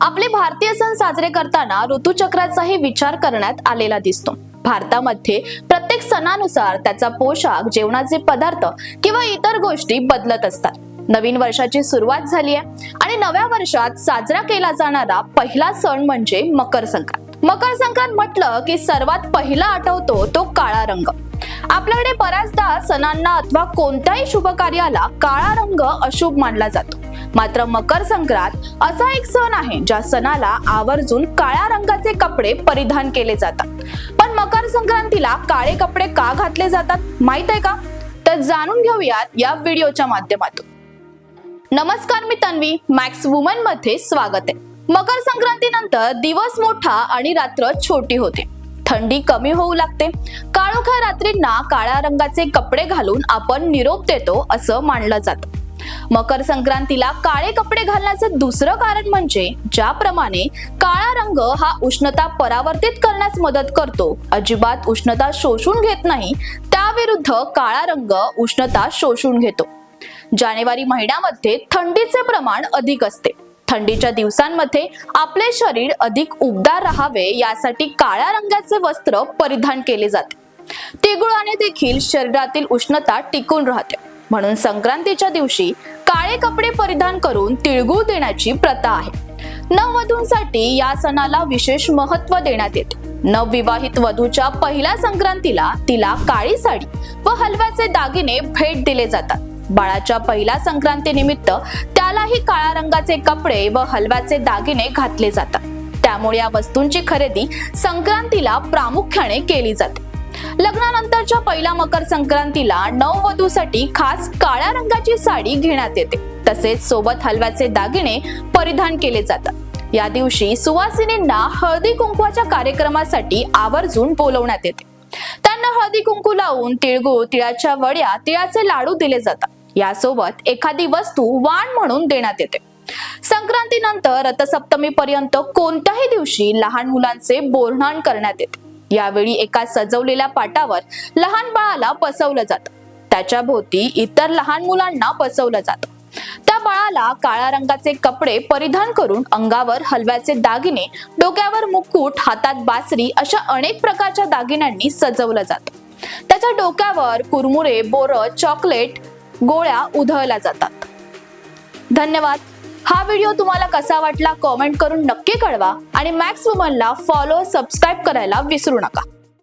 आपले भारतीय सण साजरे करताना ऋतुचक्राचाही विचार करण्यात आलेला दिसतो. भारतामध्ये प्रत्येक सणानुसार त्याचा पोशाख जेवणाचे पदार्थ किंवा इतर गोष्टी बदलत असतात. नवीन वर्षाची सुरुवात झाली आहे आणि नव्या वर्षात साजरा केला जाणारा पहिला सण म्हणजे मकर संक्रांत. मकर संक्रांत म्हटलं की सर्वात पहिला आठवतो तो काळा रंग. आपल्याकडे बऱ्याचदा सणांना अथवा कोणत्याही शुभ कार्याला काळा रंग अशुभ मानला जातो. मात्र मकर संक्रांत असा एक सण आहे ज्या सणाला आवर्जून काळ्या रंगाचे कपडे परिधान केले जातात. पण मकर संक्रांतीला काळे कपडे का घातले जातात माहीत आहे का? तर जाणून घेऊयात या व्हिडिओच्या माध्यमातून. नमस्कार मी तन्वी मॅक्स वुमनमध्ये स्वागत आहे. मकर संक्रांतीनंतर दिवस मोठा आणि रात्र छोटी होते. थंडी कमी होऊ लागते. काळोख्या रात्रींना काळ्या रंगाचे कपडे घालून आपण निरोप देतो असं मानलं जातं. मकर संक्रांतीला काळे कपडे घालण्याचं दुसरं कारण म्हणजे ज्याप्रमाणे काळा रंग हा उष्णता परावर्तित करण्यास मदत करतो. अजिबात उष्णता शोषून घेत नाही त्याविरुद्ध काळा रंग उष्णता शोषून घेतो. जानेवारी महिन्यामध्ये थंडीचे प्रमाण अधिक असते. थंडीच्या दिवसांमध्ये आपले शरीर अधिक उबदार राहावे यासाठी काळ्या रंगाचे वस्त्र परिधान केले जाते. तिळगुळाने देखील शरीरातील उष्णता टिकून राहते. म्हणून संक्रांतीच्या दिवशी काळे कपडे परिधान करून तिळगुळ देण्याची प्रथा आहे. नववधूंसाठी या सणाला विशेष महत्त्व देण्यात येते. नवविवाहित वधूच्या पहिल्या संक्रांतीला तिला काळी साडी व हलव्याचे दागिने भेट दिले जातात. बाळाच्या पहिल्या संक्रांतीनिमित्त त्यालाही काळ्या रंगाचे कपडे व हलव्याचे दागिने घातले जातात. त्यामुळे या वस्तूंची खरेदी संक्रांतीला प्रामुख्याने केली जाते. लग्नानंतरच्या पहिल्या मकर संक्रांतीला नववधूसाठी खास काळ्या रंगाची साडी घेण्यात येते. तसेच सोबत हलव्याचे दागिने परिधान केले जातात. या दिवशी सुवासिनींना हळदी कुंकवाच्या कार्यक्रमासाठी आवर्जून बोलवण्यात येते. त्यांना हळदी कुंकू लावून तिळगुळ तिळाच्या वड्या तिळाचे लाडू दिले जातात. यासोबत एखादी वस्तू वाण म्हणून देण्यात येते. संक्रांतीनंतर रथसप्तमी पर्यंत कोणत्याही दिवशी लहान मुलांचे बोरणाण करण्यात येते. यावेळी एका सजवलेल्या पाटावर लहान बाळाला बसवलं जातं. त्याच्या भोवती इतर लहान मुलांना बसवलं जातं. त्या बाळाला काळ्या रंगाचे कपडे परिधान करून अंगावर हलव्याचे दागिने डोक्यावर मुकुट हातात बासरी अशा अनेक प्रकारच्या दागिन्यांनी सजवलं जातं. त्याच्या डोक्यावर कुरमुरे बोर चॉकलेट गोळ्या उधळल्या जातात. धन्यवाद. हा व्हिडिओ तुम्हाला कसा वाटला कॉमेंट करून नक्की कळवा आणि मॅक्स वुमनला फॉलो सबस्क्राईब करायला विसरू नका.